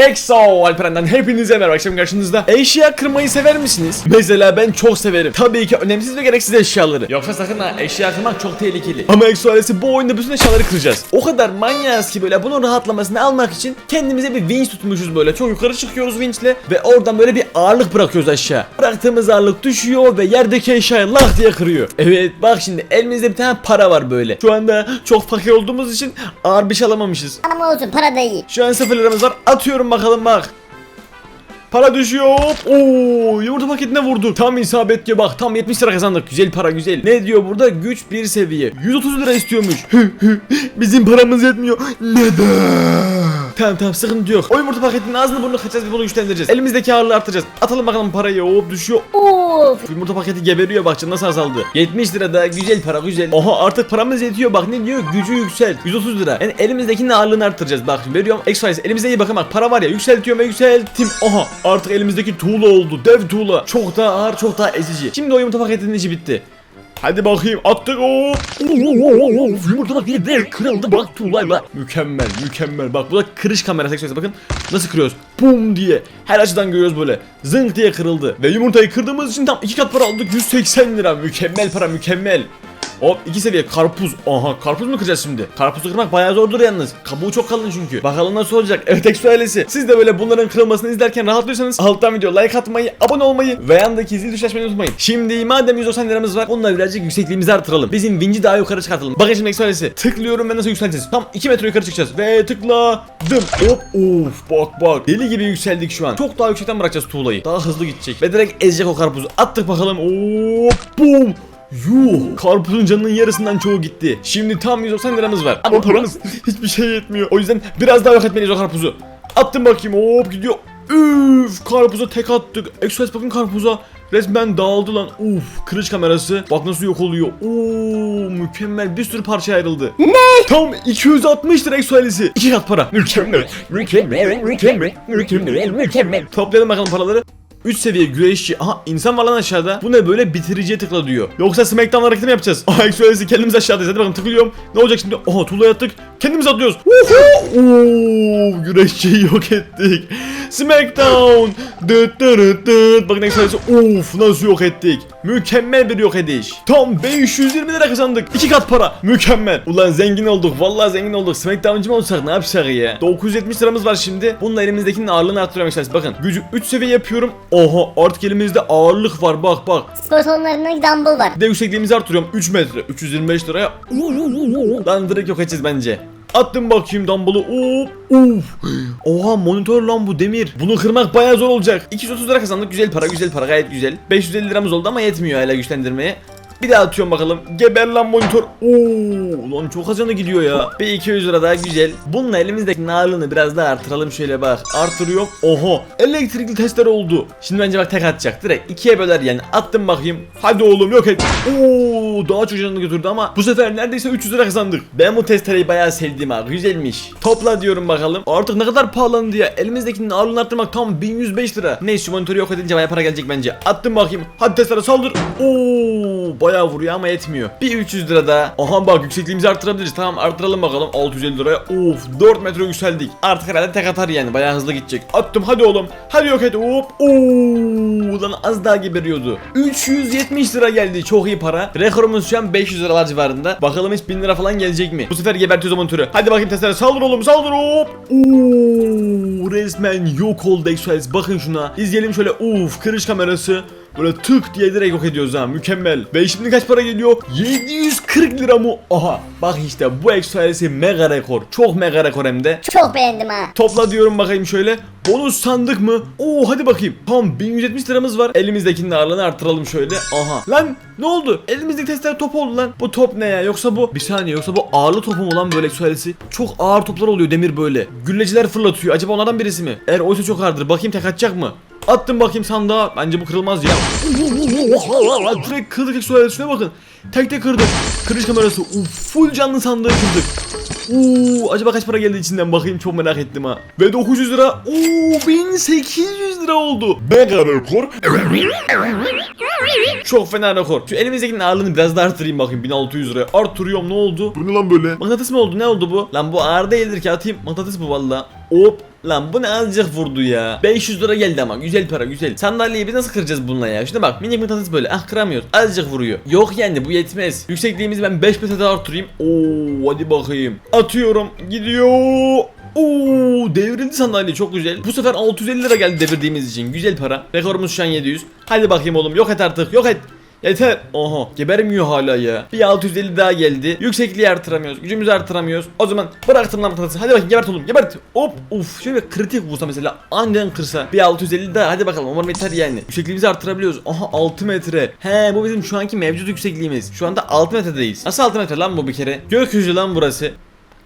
Exo Alperen'den hepinize merhaba akşam karşınızda. Eşya kırmayı sever misiniz? Mesela ben çok severim. Tabii ki önemsiz ve gereksiz eşyaları. Yoksa sakın ha eşya kırmak çok tehlikeli. Ama Exo ailesi bu oyunda bütün eşyaları kıracağız. O kadar manyağız ki böyle bunun rahatlamasını almak için kendimize bir vinç tutmuşuz böyle. Çok yukarı çıkıyoruz vinçle ve oradan böyle bir ağırlık bırakıyoruz aşağı. Bıraktığımız ağırlık düşüyor ve yerdeki eşyayı lak diye kırıyor. Evet bak şimdi elimizde bir tane para var böyle. Şu anda çok fakir olduğumuz için ağır bir şey alamamışız. Ama olsun para da iyi. Şu an sıfır liramız var. Atıyorum bakalım bak. Para düşüyor. Hop. Oo, yumurta paketine vurduk. Tam isabet diyor bak. Tam 70 lira kazandık. Güzel para güzel. Ne diyor burada? Güç bir seviye. 130 lira istiyormuş. Bizim paramız yetmiyor. Neden? Tamam tamam sıkıntı yok. O yumurta paketinin ağzını burnunu kaçacağız bir bunu güçlendireceğiz. Elimizdeki ağırlığı arttıracağız. Atalım bakalım parayı. Hop düşüyor. Of. Yumurta paketi geberiyor bak nasıl azaldı. 70 lira da güzel para güzel. Oha artık paramız yetiyor bak ne diyor gücü yükselt. 130 lira. Yani elimizdekinin ağırlığını arttıracağız bak veriyorum. Exercise elimizde iyi bakın bak para var ya yükseltiyorum ve yükselttim. Oha artık elimizdeki tuğla oldu dev tuğla. Çok daha ağır çok daha ezici. Şimdi o yumurta paketinin işi bitti. Hadi bakayım attık o. Yumurta paketi bir kırıldı bak tuğlayla. Mükemmel mükemmel bak bu da kırış kamerası Exercise bakın nasıl kırıyoruz. Bum diye her açıdan görüyoruz böyle. Zınk diye kırıldı. Ve yumurtayı kırdığımız için tam iki kat para aldık 180 lira. Mükemmel para mükemmel. Hop iki seviye karpuz. Aha karpuz mu kıracağız şimdi? Karpuzu kırmak bayağı zordur yalnız. Kabuğu çok kalın çünkü. Bakalım nasıl olacak. Evet Eksu ailesi. Siz de böyle bunların kırılmasını izlerken rahatlıyorsanız alttan video like atmayı, abone olmayı ve yandaki zil açmayı unutmayın. Şimdi madem 190 liramız var bununla birazcık yüksekliğimizi artıralım. Bizim vinci daha yukarı çıkartalım. Bakın şimdi Eksu ailesi. Tıklıyorum ve nasıl yükselteceğiz? Tam 2 metre yukarı çıkacağız. Ve tıkladım. Hop of bak bak. Deli gibi yükseldik şu an. Çok daha yüksekten bırakacağız tuğlayı. Daha hızlı gidecek. Ve direkt ezecek o karpuzu. Attık bakalım. Hop bum. Yuh karpuzun canının yarısından çoğu gitti. Şimdi tam 190 liramız var. Ama paramız hiçbir şey yetmiyor. O yüzden biraz daha yok etmeliyiz o karpuzu. Attım bakayım hop gidiyor. Üf karpuza tek attık. Express bakın karpuza. Resmen dağıldı lan. Uf kılıç kamerası. Bak nasıl yok oluyor. Oo mükemmel bir sürü parça ayrıldı. Ne? Tam 260 lira eksualisi. İki kat para. Mükemmel. Mükemmel, mükemmel, mükemmel, mükemmel. Toplayalım bakalım paraları. 3 seviye güreşçi. Aha insan var lan aşağıda. Bu ne böyle bitiriciye tıkla diyor. Yoksa Smackdown hareketi mi yapacağız? Aha eksualesi kendimiz aşağıdayız. Hadi bakalım tıklıyorum. Ne olacak şimdi? Oha tuğlaya attık. Kendimiz atlıyoruz. Uhu! Oo, güreşçiyi yok ettik. Smackdown. Dıt dıt dıt. Bakın eksualesi. Of nasıl yok ettik. Mükemmel bir yok ediş. Tam 520 lira kazandık. 2 kat para. Mükemmel. Ulan zengin olduk. Vallahi zengin olduk. Smackdown'cı mı olsak ne yapsak ya? 970 liramız var şimdi. Bununla elimizdekinin ağırlığını arttırıyorum eksualesi. Bakın gücü 3 seviye yapıyorum. Oha artık elimizde ağırlık var bak bak. Spor salonlarında dumbbell var. Bir de yüksekliğimizi arttırıyorum 3 metre 325 liraya. Lan direkt yok edeceğiz bence. Attım bakayım dumbbell'ı. Hop. Uf. Oha monitör lan bu demir. Bunu kırmak bayağı zor olacak. 230 lira kazandık. Güzel para, güzel para, gayet güzel. 550 liramız oldu ama yetmiyor hala güçlendirmeye. Bir daha atıyorum bakalım. Geber lan monitör. Oo, lan çok az gidiyor ya. Bir 200 lira daha güzel. Bununla elimizdeki ağırlığını biraz daha artıralım şöyle bak. Artırıyor. Oho. Elektrikli testler oldu. Şimdi bence bak tek atacak. Direkt ikiye böler yani. Attım bakayım. Hadi oğlum yok et. Oo, daha çok canını götürdü ama bu sefer neredeyse 300 lira kazandık. Ben bu testereyi bayağı sevdim ha. Güzelmiş. Topla diyorum bakalım. Artık ne kadar pahalandı ya. Elimizdekinin ağırlığını arttırmak tam 1105 lira. Neyse monitörü yok edince bayağı para gelecek bence. Attım bakayım. Hadi testere saldır. Oo, bayağı vuruyor ama yetmiyor. Bir 300 lira daha. Aha bak yüksekliğimizi arttırabiliriz. Tamam arttıralım bakalım. 650 liraya. Of 4 metre yükseldik. Artık herhalde tek atar yani. Bayağı hızlı gidecek. Attım hadi oğlum. Hadi yok et. Hop. Oo, lan az daha geberiyordu. 370 lira geldi. Çok iyi para. Rekorumuz şu an 500 liralar civarında. Bakalım hiç 1000 lira falan gelecek mi? Bu sefer gebertiyoruz o monitörü. Hadi bakayım testere. Saldır oğlum saldır hop. Oo, resmen yok oldu Express. Bakın şuna. İzleyelim şöyle. Uf kırış kamerası. Böyle tık diye direkt yok ediyoruz ha mükemmel. Ve şimdi kaç para geliyor? 740 lira mı? Aha bak işte bu ekstralesi mega rekor. Çok mega rekor hem de. Çok beğendim ha. Topla diyorum bakayım şöyle. Bonus sandık mı? Oo hadi bakayım. Tam 1170 liramız var. Elimizdekinin ağırlığını artıralım şöyle. Aha. Lan ne oldu? Elimizdeki testler top oldu lan. Bu top ne ya? Yoksa bu bir saniye yoksa bu ağırlı topu mu lan böyle ekstralesi? Çok ağır toplar oluyor demir böyle. Gülleciler fırlatıyor. Acaba onlardan birisi mi? Eğer oysa çok ağırdır. Bakayım tek atacak mı? Attım bakayım sandığa. Bence bu kırılmaz ya. Direkt kırdık ekstralesi. Şuna bakın. Tek tek kırdık. Kırış kamerası. Uf, full canlı sandığı kırdık. Oo, acaba kaç para geldi içinden bakayım çok merak ettim ha. Ve 900 lira. Oo, 1800 lira oldu. Mega rekor. Çok fena rekor. Şu elimizdekinin ağırlığını biraz daha artırayım bakayım 1600 liraya. Artırıyorum ne oldu? Bu ne lan böyle? Mıknatıs mı oldu ne oldu bu? Lan bu ağır değildir ki atayım. Mıknatıs bu valla. Hop. Lan bu ne azıcık vurdu ya. 500 lira geldi ama güzel para güzel. Sandalyeyi biz nasıl kıracağız bununla ya? Şuna bak minik mıknatıs böyle. Ah kıramıyoruz. Azıcık vuruyor. Yok yani bu yetmez. Yüksekliğimizi ben 5 metre daha arttırayım. Oo hadi bakayım. Atıyorum. Gidiyor. Oo devrildi sandalye çok güzel. Bu sefer 650 lira geldi devirdiğimiz için. Güzel para. Rekorumuz şu an 700. Hadi bakayım oğlum yok et artık yok et. Yeter. Oha gebermiyor hala ya. Bir 650 daha geldi. Yüksekliği artıramıyoruz. Gücümüzü artıramıyoruz. O zaman bıraktım lan mıknatısı. Hadi bakayım gebert oğlum gebert. Hop uf şöyle bir kritik vursa mesela aniden kırsa. Bir 650 daha hadi bakalım umarım yeter yani. Yüksekliğimizi artırabiliyoruz. Aha 6 metre. He bu bizim şu anki mevcut yüksekliğimiz. Şu anda 6 metredeyiz. Nasıl 6 metre lan bu bir kere? Gökyüzü lan burası.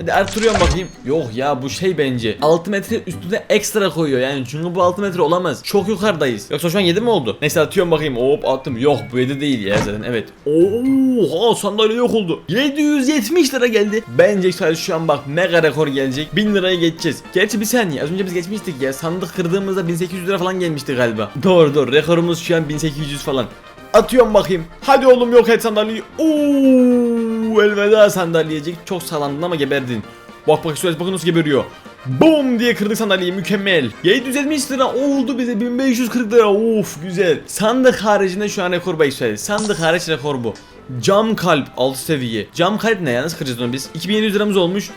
Hadi artırıyorum bakayım. Yok ya bu şey bence. 6 metre üstüne ekstra koyuyor yani. Çünkü bu 6 metre olamaz. Çok yukarıdayız. Yoksa şu an 7 mi oldu? Neyse atıyorum bakayım. Hop attım. Yok bu 7 değil ya zaten. Evet. Oha sandalye yok oldu. 770 lira geldi. Bence sadece şu an bak mega rekor gelecek. 1000 liraya geçeceğiz. Gerçi bir saniye. Az önce biz geçmiştik ya. Sandık kırdığımızda 1800 lira falan gelmişti galiba. Doğru doğru. Rekorumuz şu an 1800 falan. Atıyorum bakayım. Hadi oğlum yok et sandalyeyi. Oo, elveda sandalyecik. Çok sağlandın ama geberdin. Bak bak şöyle bakın nasıl geberiyor. Boom diye kırdık sandalyeyi mükemmel. 770 lira oldu bize 1540 lira. Of güzel. Sandık haricinde şu an rekor bay söyledi. Sandık hariç rekor bu. Cam kalp alt seviye. Cam kalp ne ya nasıl kıracağız onu biz? 2700 liramız olmuş.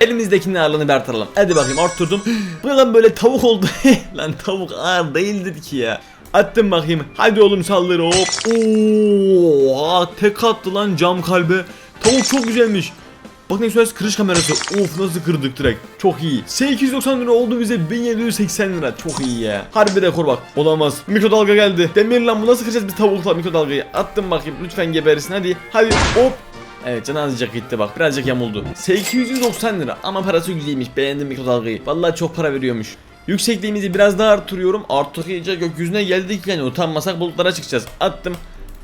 Elimizdekinin ağırlığını bir artıralım. Hadi bakayım arttırdım. Bu lan böyle tavuk oldu. lan tavuk ağır değildir ki ya. Attım bakayım. Hadi oğlum saldır hop. Oo, tek attı lan cam kalbe. Tavuk çok güzelmiş. Bak ne güzel kırış kamerası. Of nasıl kırdık direkt. Çok iyi. 890 lira oldu bize 1780 lira. Çok iyi ya. Harbi rekor bak. Olamaz. Mikrodalga geldi. Demir lan bu nasıl kıracağız biz tavukla mikrodalgayı? Attım bakayım lütfen gebersin hadi. Hadi hop. Evet can azıcık gitti bak birazcık yamuldu 890 lira ama parası güzelmiş beğendim mikrodalgayı Vallahi çok para veriyormuş Yüksekliğimizi biraz daha artırıyorum artık iyice gökyüzüne geldik yani. Utanmasak bulutlara çıkacağız. Attım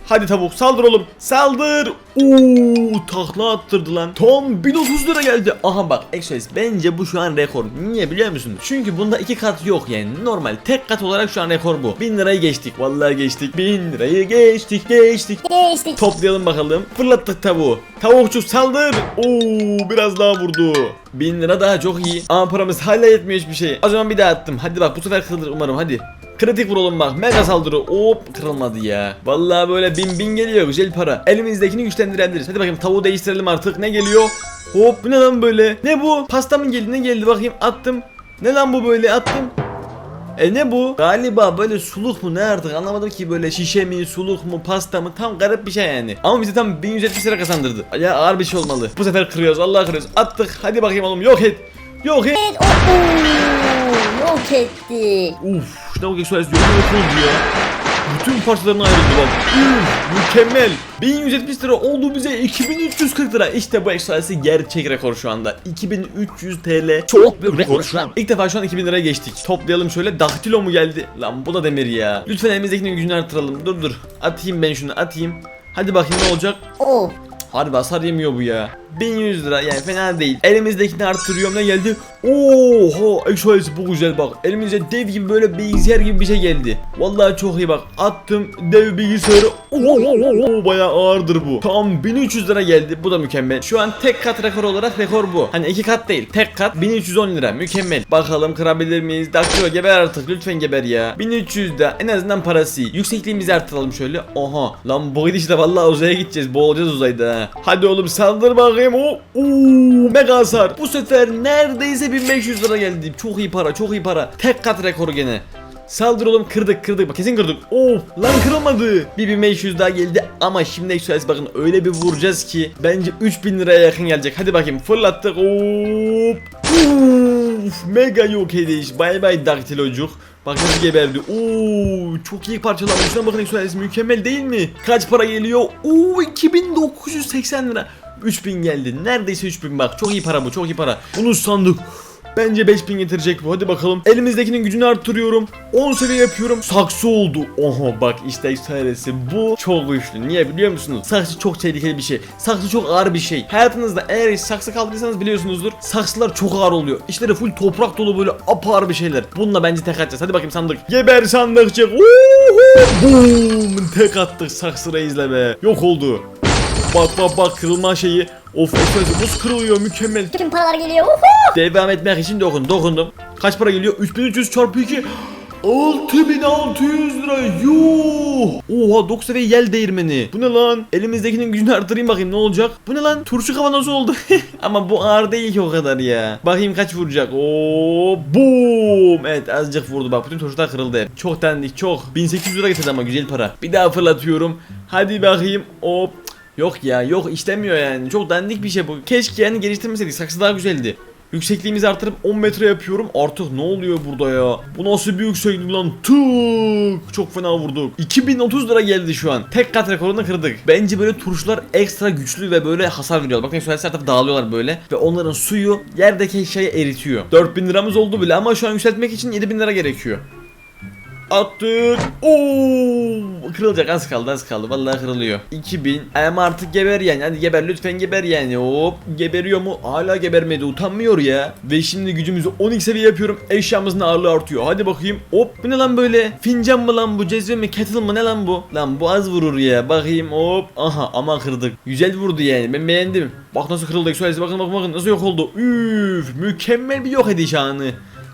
Hadi tavuk saldır oğlum. Saldır. Oo takla attırdı lan. Tam 1030 lira geldi. Aha bak Express bence bu şu an rekor. Niye biliyor musun? Çünkü bunda iki kat yok yani. Normal tek kat olarak şu an rekor bu. 1000 lirayı geçtik. Vallahi geçtik. 1000 lirayı geçtik geçtik. Geçtik. Toplayalım bakalım. Fırlattık tavuğu. Tavukçu saldır. Oo biraz daha vurdu. 1000 lira daha çok iyi. Ama paramız hala yetmiyor hiçbir şey. O zaman bir daha attım. Hadi bak bu sefer kırılır umarım hadi. Kritik vuralım bak. Mega saldırı. Hop kırılmadı ya. Vallahi böyle bin bin geliyor. Güzel para. Elimizdekini güçlendirebiliriz. Hadi bakayım tavuğu değiştirelim artık. Ne geliyor? Hop ne lan böyle? Ne bu? Pasta mı geldi? Ne geldi bakayım? Attım. Ne lan bu böyle? Attım. E ne bu? Galiba böyle suluk mu ne artık anlamadım ki böyle şişe mi suluk mu pasta mı tam garip bir şey yani. Ama bize tam 1170 lira kazandırdı. Ya ağır bir şey olmalı. Bu sefer kırıyoruz Allah kırıyoruz. Attık hadi bakayım oğlum yok et. Yok et. Evet, oo, yok etti. Uf bak Express yok oldu ya. Bütün parçalarına ayrıldı bak. Üf, mükemmel. 1170 lira oldu bize 2340 lira. İşte bu Express'i gerçek rekor şu anda. 2300 TL. Çok büyük rekor şu an. İlk defa şu an 2000 liraya geçtik. Toplayalım şöyle. Daktilo mu geldi? Lan bu da demir ya. Lütfen elimizdekinin gücünü artıralım. Dur dur. Atayım ben şunu atayım. Hadi bakayım ne olacak? Oh. Harbi hasar yemiyor bu ya. 1100 lira yani fena değil. Elimizdekini arttırıyorum ne geldi? Oha Exoalesi bu güzel bak. Elimize dev gibi böyle bilgisayar gibi bir şey geldi. Vallahi çok iyi bak. Attım dev bilgisayarı. Oo bayağı ağırdır bu. Tam 1300 lira geldi. Bu da mükemmel. Şu an tek kat rekor olarak rekor bu. Hani iki kat değil. Tek kat 1310 lira. Mükemmel. Bakalım kırabilir miyiz? Daktilo geber artık. Lütfen geber ya. 1300 de en azından parası. Yüksekliğimizi artıralım şöyle. Oha. Lan bu gidişle vallahi uzaya gideceğiz. Boğulacağız uzayda ha. Hadi oğlum saldır bakayım. O Oo, mega hasar. Bu sefer neredeyse 1500 lira geldi. Çok iyi para, çok iyi para. Tek kat rekoru gene. Saldır oğlum kırdık kırdık bak kesin kırdık. Of lan kırılmadı. Bir 1500 daha geldi ama şimdi Express bakın öyle bir vuracağız ki bence 3000 liraya yakın gelecek. Hadi bakayım fırlattık. Hop. Uf, mega yok ediş. Bay bay daktilocuk. Bak nasıl geberdi. Oo, çok iyi parçalanmış. Şuna bakın Express mükemmel değil mi? Kaç para geliyor? Oo 2980 lira. 3000 geldi. Neredeyse 3000 bak. Çok iyi para bu. Çok iyi para. Bunu sandık. Bence 5000 getirecek bu. Hadi bakalım. Elimizdekinin gücünü arttırıyorum. 10 seviye yapıyorum. Saksı oldu. Oha bak işte söylesi bu çok güçlü. Niye biliyor musunuz? Saksı çok tehlikeli bir şey. Saksı çok ağır bir şey. Hayatınızda eğer hiç saksı kaldıysanız biliyorsunuzdur. Saksılar çok ağır oluyor. İçleri full toprak dolu böyle apar bir şeyler. Bununla bence tek atacağız. Hadi bakayım sandık. Geber sandıkçık. Boom! Tek attık saksı reisle be. Yok oldu. Bak bak bak kırılma şeyi. Of Express nasıl kırılıyor mükemmel. Tüm paralar geliyor. Uhu. Devam etmek için dokun dokundum. Kaç para geliyor? 3300 çarpı 2. 6600 lira. Yuh! Oha 9 seviye yel değirmeni. Bu ne lan? Elimizdekinin gücünü artırayım bakayım ne olacak? Bu ne lan? Turşu kavanozu oldu. Ama bu ağır değil ki o kadar ya. Bakayım kaç vuracak. Oo boom! Evet azıcık vurdu. Bak bütün turşular kırıldı. Çok dendik çok. 1800 lira getirdi ama güzel para. Bir daha fırlatıyorum. Hadi bakayım. Hop. Yok ya yok. İşlemiyor yani. Çok dandik bir şey bu. Keşke yani geliştirmeseydik. Saksı daha güzeldi Yüksekliğimizi artırıp 10 metre yapıyorum. Artık ne oluyor burada ya? Bu nasıl bir yükseklik lan? Tık! Çok fena vurduk. 2030 lira geldi şu an. Tek kat rekorunu kırdık. Bence böyle turşular ekstra güçlü ve böyle hasar veriyor. Bakın şöyle her tarafı dağılıyorlar böyle. Ve onların suyu yerdeki eşyayı eritiyor. 4000 liramız oldu bile ama şu an yükseltmek için 7000 lira gerekiyor. Attık. Oo, kırılacak az kaldı az kaldı. Vallahi kırılıyor. 2000. Ama artık geber yani. Hadi geber lütfen geber yani. Hop. Geberiyor mu? Hala gebermedi. Utanmıyor ya. Ve şimdi gücümüzü 12 seviye yapıyorum. Eşyamızın ağırlığı artıyor. Hadi bakayım. Hop. Bu ne lan böyle? Fincan mı lan bu? Cezve mi? Kettle mı? Ne lan bu? Lan bu az vurur ya. Bakayım. Hop. Aha ama kırdık. Güzel vurdu yani. Ben beğendim. Bak nasıl kırıldı. Bakın bakın bakın. Nasıl yok oldu. Üf. Mükemmel bir yok ediş anı.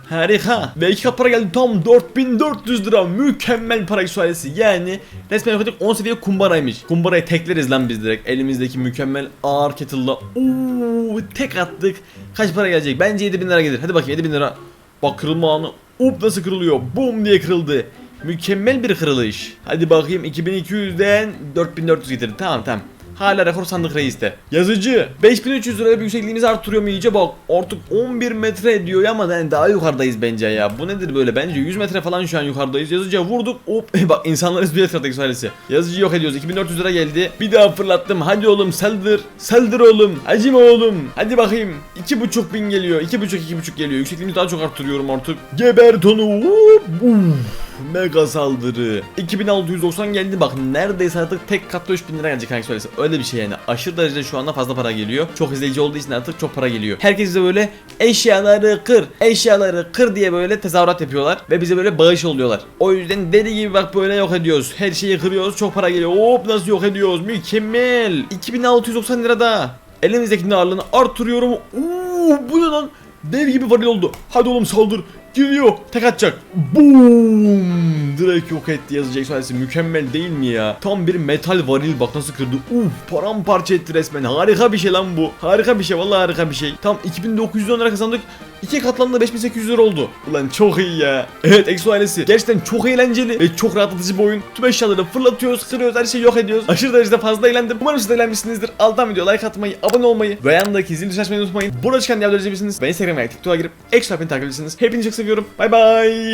Harika. Ve iki kat para geldi tam 4400 lira. Mükemmel para sualesi. Yani resmen ettik 10 seviye kumbaraymış. Kumbarayı tekleriz lan biz direkt. Elimizdeki mükemmel ağır kettle'la. Oo, tek attık. Kaç para gelecek? Bence 7000 lira gelir. Hadi bakayım 7000 lira. Bak kırılma anı. Up nasıl kırılıyor? Boom diye kırıldı. Mükemmel bir kırılış. Hadi bakayım 2200'den 4400 getirdi. Tamam tamam. Hala rekor sandık reiste. Yazıcı 5300 liraya bir yüksekliğimizi arttırıyor mu iyice bak artık 11 metre ediyor ama yani daha yukarıdayız bence ya. Bu nedir böyle bence 100 metre falan şu an yukarıdayız. Yazıcıya vurduk hop bak insanlar izliyor etraftaki söylesi. Yazıcı yok ediyoruz 2400 lira geldi. Bir daha fırlattım hadi oğlum saldır. Saldır oğlum. Acıma oğlum. Hadi bakayım. 2.5 bin geliyor. 2.5 2.5 geliyor. Yüksekliğimizi daha çok arttırıyorum artık. Gebert onu. Hop. Uf. Mega saldırı. 2690 geldi bak neredeyse artık tek katta 3000 lira gelecek hangi söylese. Öyle bir şey yani. Aşırı derecede şu anda fazla para geliyor. Çok izleyici olduğu için artık çok para geliyor. Herkes bize böyle eşyaları kır, eşyaları kır diye böyle tezahürat yapıyorlar. Ve bize böyle bağış oluyorlar. O yüzden deli gibi bak böyle yok ediyoruz. Her şeyi kırıyoruz çok para geliyor. Hop nasıl yok ediyoruz. Mükemmel. 2690 lira da. Elimizdekinin ağırlığını artırıyorum. Oo, bu ne lan? Dev gibi varil oldu. Hadi oğlum saldır. Geliyor. Tek atacak. Boom. Direkt yok etti yazacak sayesi. Mükemmel değil mi ya? Tam bir metal varil bak nasıl kırdı. Uf paramparça etti resmen. Harika bir şey lan bu. Harika bir şey. Vallahi harika bir şey. Tam 2910 lira kazandık. İki katlamda 5800 lira oldu. Ulan çok iyi ya. Evet Exo ailesi. Gerçekten çok eğlenceli ve çok rahatlatıcı bir oyun. Tüm eşyaları fırlatıyoruz, kırıyoruz, her şeyi yok ediyoruz. Aşırı derecede fazla eğlendim. Umarım siz de eğlenmişsinizdir. Alttan video like atmayı, abone olmayı ve yanındaki zil açmayı unutmayın. Burada çıkan diğer videoları izleyebilirsiniz. Ve Instagram'a TikTok'a girip Exo takip edebilirsiniz. Hepinizi çok seviyorum. Bay bay.